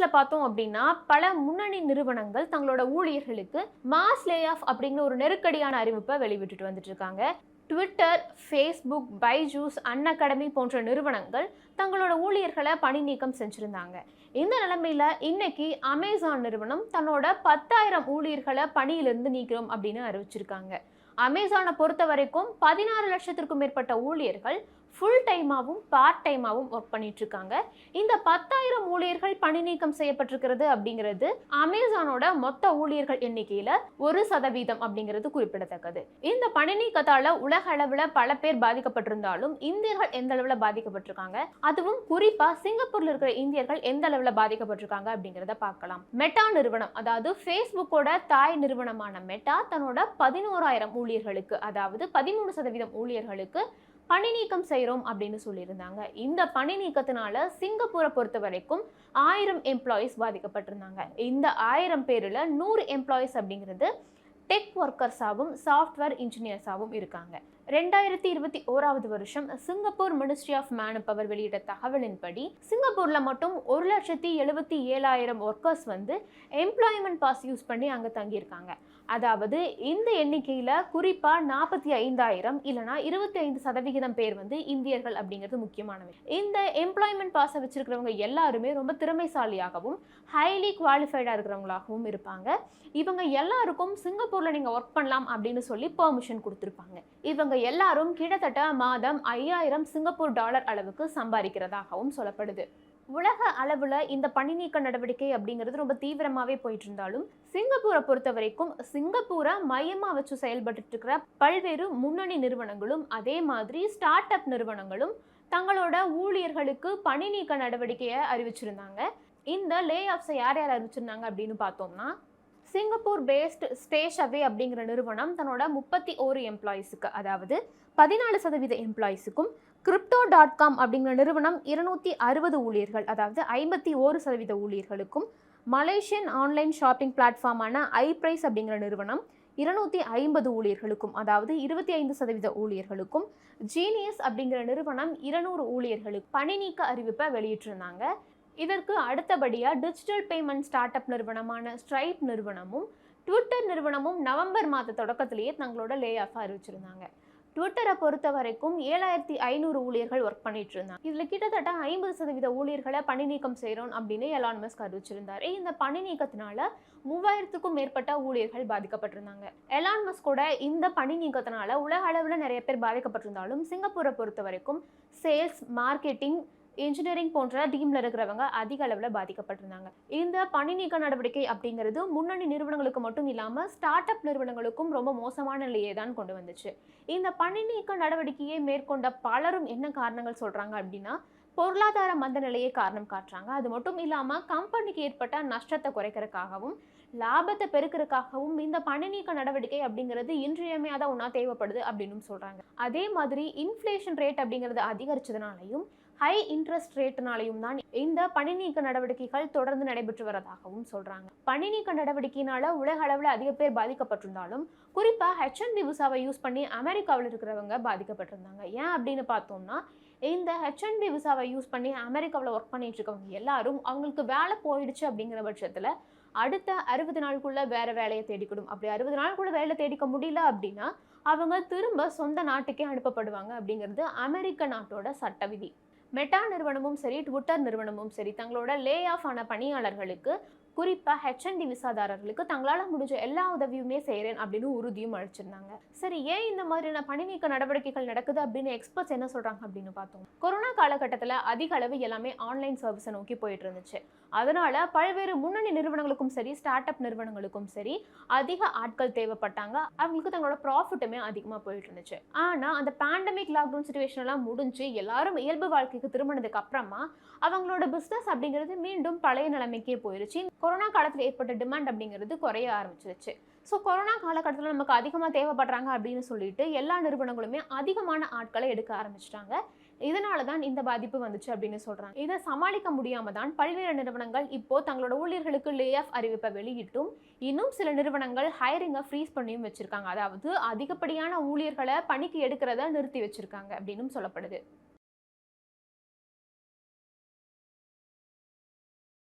நியூஸ்ல பார்த்தோம் அப்படின்னா பல முன்னணி நிறுவனங்கள் தங்களோட ஊழியர்களுக்கு மாஸ் லே ஆஃப் அப்படிங்கிற ஒரு நெருக்கடியான அறிவிப்பை வெளிவிட்டுட்டு வந்துட்டு இருக்காங்க Twitter Facebook Byju's an academy போன்ற நிறுவனங்கள் தங்களோட ஊழியர்களை பணி நீக்கம் செஞ்சுருந்தாங்க. இந்த நிலைமையில் இன்னைக்கு அமேசான் நிறுவனம் தன்னோட பத்தாயிரம் ஊழியர்களை பணியிலிருந்து நீக்கிறோம் அப்படின்னு அறிவிச்சிருக்காங்க. அமேசானை பொறுத்த வரைக்கும் பதினாறு லட்சத்திற்கும் மேற்பட்ட ஊழியர்கள் ஃபுல் டைமாகவும் பார்ட் டைமாகவும் ஒர்க் பண்ணிட்டு இருக்காங்க இந்த பத்தாயிரம் ஊழியர்கள் பணி நீக்கம் செய்யப்பட்டிருக்கிறது அப்படிங்கிறது அமேசானோட மொத்த ஊழியர்கள் எண்ணிக்கையில ஒரு சதவீதம் அப்படிங்கிறது குறிப்பிடத்தக்கது. இந்த பணி நீக்கத்தால உலக அளவுல பல பேர் பாதிக்கப்பட்டிருந்தாலும் இந்தியர்கள் எந்த அளவுல பாதிக்கப்பட்டிருக்காங்க? அதுவும் குறிப்பா சிங்கப்பூர்ல இருக்கிற இந்தியர்கள் எந்த அளவுல பாதிக்கப்பட்டிருக்காங்க அப்படிங்கிறத பார்க்கலாம். மெட்டா நிறுவனம் அதாவது ஃபேஸ்புக்கோட தாய் நிறுவனமான மெட்டா தன்னோட பதினோராயிரம் ஊழியர்களுக்கு அதாவது பதிமூணு சதவீதம் ஊழியர்களுக்கு பணி நீக்கம் செய்கிறோம் அப்படின்னு சொல்லியிருந்தாங்க. இந்த பணி நீக்கத்தினால சிங்கப்பூரை பொறுத்த வரைக்கும் ஆயிரம் எம்ப்ளாயீஸ் பாதிக்கப்பட்டிருந்தாங்க. இந்த ஆயிரம் பேரில் நூறு எம்ப்ளாயீஸ் அப்படிங்கிறது டெக் ஒர்க்கர்ஸாகவும் சாஃப்ட்வேர் இன்ஜினியர்ஸாகவும் இருக்காங்க. ரெண்டாயிரத்தி இருபத்தி ஓராவது வருஷம் Singapore ministry of manpower வெளியிட்ட தகவலின்படி சிங்கப்பூரில் மட்டும் ஒரு லட்சத்தி எழுபத்தி ஏழாயிரம் ஒர்க்கர்ஸ் வந்து எம்ப்ளாய்மெண்ட் பாஸ் யூஸ் பண்ணி அங்கே தங்கியிருக்காங்க. அதாவது இந்த எண்ணிக்கையில் குறிப்பாக நாற்பத்தி ஐந்தாயிரம் இல்லைனா இருபத்தி ஐந்து சதவிகிதம் பேர் வந்து இந்தியர்கள் அப்படிங்கிறது முக்கியமானவை. இந்த எம்ப்ளாய்மெண்ட் பாஸை வச்சுருக்கிறவங்க எல்லாருமே ரொம்ப திறமைசாலியாகவும் ஹைலி குவாலிஃபைடாக இருக்கிறவங்களாகவும் இருப்பாங்க. இவங்க எல்லாருக்கும் சிங்கப்பூரில் நீங்கள் ஒர்க் பண்ணலாம் அப்படின்னு சொல்லி பெர்மிஷன் கொடுத்துருப்பாங்க. இவங்க எல்லாரும் கிட்டத்தட்ட மாதம் ஐயாயிரம் சிங்கப்பூர் டாலர் அளவுக்கு சம்பாதிக்கிறதாகவும் சொல்லப்படுது. உலக அளவில் இந்த பணி நீக்க நடவடிக்கை அப்படிங்கிறது ரொம்ப தீவிரமாகவே போயிட்டு இருந்தாலும் சிங்கப்பூரை பொறுத்த வரைக்கும் சிங்கப்பூரை மையமாக வச்சு செயல்பட்டு இருக்கிற பல்வேறு முன்னணி நிறுவனங்களும் அதே மாதிரி ஸ்டார்ட் அப் நிறுவனங்களும் தங்களோட ஊழியர்களுக்கு பணி நீக்க நடவடிக்கையை அறிவிச்சிருந்தாங்க. இந்த லே ஆஃப்ஸை யார் யார் அறிவிச்சிருந்தாங்க அப்படின்னு பார்த்தோம்னா சிங்கப்பூர் பேஸ்ட் ஸ்டேஷ் அவே அப்படிங்கிற நிறுவனம் தன்னோட முப்பத்தி ஓரு எம்ப்ளாயீஸுக்கு அதாவது பதினாலு சதவீத எம்ப்ளாயீஸுக்கும் கிரிப்டோ டாட் காம் அப்படிங்கிற நிறுவனம் இருநூத்தி அறுபது ஊழியர்கள் அதாவது ஐம்பத்தி ஓரு சதவீத ஊழியர்களுக்கும் மலேசியன் ஆன்லைன் ஷாப்பிங் பிளாட்ஃபார்மான ஐ பிரைஸ் அப்படிங்கிற நிறுவனம் இருநூத்தி ஐம்பது ஊழியர்களுக்கும் அதாவது இருபத்தி ஐந்து சதவீத ஊழியர்களுக்கும் ஜீனியஸ் அப்படிங்கிற நிறுவனம் இருநூறு ஊழியர்களுக்கு பணி நீக்க அறிவிப்பை வெளியிட்டிருந்தாங்க. இதற்கு அடுத்தபடியாக டிஜிட்டல் பேமெண்ட் ஸ்டார்ட் அப் நிறுவனமான ஸ்ட்ரைப் நிறுவனமும் ட்விட்டர் நிறுவனமும் நவம்பர் மாத தொடக்கத்திலேயே தங்களோட லே ஆஃப் அறிவிச்சிருந்தாங்க. ட்விட்டரை பொறுத்த வரைக்கும் ஏழாயிரத்தி ஐநூறு ஊழியர்கள் ஒர்க் பண்ணிட்டு இருந்தாங்க இதுல கிட்டத்தட்ட ஐம்பது சதவீத ஊழியர்களை பணி நீக்கம் செய்கிறோம் அப்படின்னு எலான்மஸ்க் அறிவிச்சிருந்தாரு. இந்த பணி நீக்கத்தினால மூவாயிரத்துக்கும் மேற்பட்ட ஊழியர்கள் பாதிக்கப்பட்டிருந்தாங்க. எலான்மஸ்கோட இந்த பணி நீக்கத்தினால உலக அளவில் நிறைய பேர் பாதிக்கப்பட்டிருந்தாலும் சிங்கப்பூரை பொறுத்த வரைக்கும் சேல்ஸ் மார்க்கெட்டிங் இன்ஜினியரிங் போன்ற டீமில் இருக்கிறவங்க அதிக அளவில் பாதிக்கப்பட்டிருந்தாங்க. இந்த பணி நீக்க நடவடிக்கை அப்படிங்கிறது முன்னணி நிறுவனங்களுக்கு மட்டும் இல்லாமல் ஸ்டார்ட் அப் நிறுவனங்களுக்கும் ரொம்ப மோசமான நிலையை தான் கொண்டு வந்துச்சு. இந்த பணி நீக்க நடவடிக்கையை மேற்கொண்ட பலரும் என்ன காரணங்கள் சொல்றாங்க அப்படின்னா பொருளாதார மந்த நிலையை காரணம் காட்டுறாங்க. அது மட்டும் இல்லாமல் கம்பெனிக்கு ஏற்பட்ட நஷ்டத்தை குறைக்கிறதுக்காகவும் லாபத்தை பெருக்கிறதுக்காகவும் இந்த பணி நீக்க நடவடிக்கை அப்படிங்கிறது இன்றியமையாத ஒன்றா தேவைப்படுது அப்படின்னு சொல்றாங்க. அதே மாதிரி இன்ஃப்ளேஷன் ரேட் அப்படிங்கிறது அதிகரிச்சதுனாலையும் ஹை இன்ட்ரெஸ்ட் ரேட்னாலையும் தான் இந்த பணி நீக்க நடவடிக்கைகள் தொடர்ந்து நடைபெற்று வரதாகவும் சொல்றாங்க. பணி நீக்க நடவடிக்கையினால உலக அளவில் அதிக பேர் பாதிக்கப்பட்டிருந்தாலும் குறிப்பாக ஹெச்என்பி விசாவை யூஸ் பண்ணி அமெரிக்காவில் இருக்கிறவங்க பாதிக்கப்பட்டிருந்தாங்க. ஏன் அப்படின்னு பார்த்தோம்னா இந்த ஹெச்என்பி விசாவை யூஸ் பண்ணி அமெரிக்காவில் ஒர்க் பண்ணிட்டு இருக்கவங்க எல்லாரும் அவங்களுக்கு வேலை போயிடுச்சு அப்படிங்கிற பட்சத்தில் அடுத்த அறுபது நாளுக்குள்ள வேற வேலையை தேடிக்கணும். அப்படி அறுபது நாளுக்குள்ள வேலை தேடிக்க முடியல அப்படின்னா அவங்க திரும்ப சொந்த நாட்டுக்கே அனுப்பப்படுவாங்க அப்படிங்கிறது அமெரிக்க நாட்டோட சட்ட விதி. மெட்டா நிறுவனமும் சரி ட்விட்டர் நிறுவனமும் சரி தங்களோட லே ஆஃப் ஆன பணியாளர்களுக்கு குறிப்பாக ஹெச்என்டி விசாதாரர்களுக்கு தங்களால் முடிஞ்ச எல்லா உதவியுமே செய்கிறேன் அப்படின்னு உறுதியும் அளிச்சிருந்தாங்க. சரி ஏன் இந்த மாதிரியான பணிநீக்க நடவடிக்கைகள் நடக்குது அப்படின்னு எக்ஸ்பர்ட்ஸ் என்ன சொல்கிறாங்க அப்படின்னு பார்த்தோம். கொரோனா காலகட்டத்தில் அதிக அளவு எல்லாமே ஆன்லைன் சர்வீஸை நோக்கி போயிட்டு இருந்துச்சு. அதனால் பல்வேறு முன்னணி நிறுவனங்களுக்கும் சரி ஸ்டார்ட் அப் நிறுவனங்களுக்கும் சரி அதிக ஆட்கள் தேவைப்பட்டாங்க. அவங்களுக்கு தங்களோட ப்ராஃபிட்டுமே அதிகமாக போயிட்டு இருந்துச்சு. ஆனால் அந்த பேண்டமிக் லாக்டவுன் சுச்சுவேஷன் எல்லாம் முடிஞ்சு எல்லாரும் இயல்பு வாழ்க்கைக்கு திரும்பினதுக்கு அப்புறமா அவங்களோட பிஸ்னஸ் அப்படிங்கிறது மீண்டும் பழைய நிலைமைக்கே போயிருச்சு. கொரோனா காலத்தில் ஏற்பட்ட டிமாண்ட் அப்படிங்கிறது குறைய ஆரம்பிச்சிருச்சு. ஸோ கொரோனா காலகட்டத்தில் நமக்கு அதிகமாக தேவைப்படுறாங்க அப்படின்னு சொல்லிட்டு எல்லா நிறுவனங்களுமே அதிகமான ஆட்களை எடுக்க ஆரம்பிச்சிட்டாங்க. இதனால தான் இந்த பாதிப்பு வந்துச்சு அப்படின்னு சொல்கிறாங்க இதை சமாளிக்க முடியாமல் தான் பல்வேறு நிறுவனங்கள் இப்போ தங்களோட ஊழியர்களுக்கு லே ஆஃப் அறிவிப்பை வெளியிட்டும் இன்னும் சில நிறுவனங்கள் ஹையரிங்கை ஃப்ரீஸ் பண்ணியும் வச்சுருக்காங்க. அதாவது அதிகப்படியான ஊழியர்களை பணிக்கு எடுக்கிறத நிறுத்தி வச்சுருக்காங்க அப்படின்னும் சொல்லப்படுது.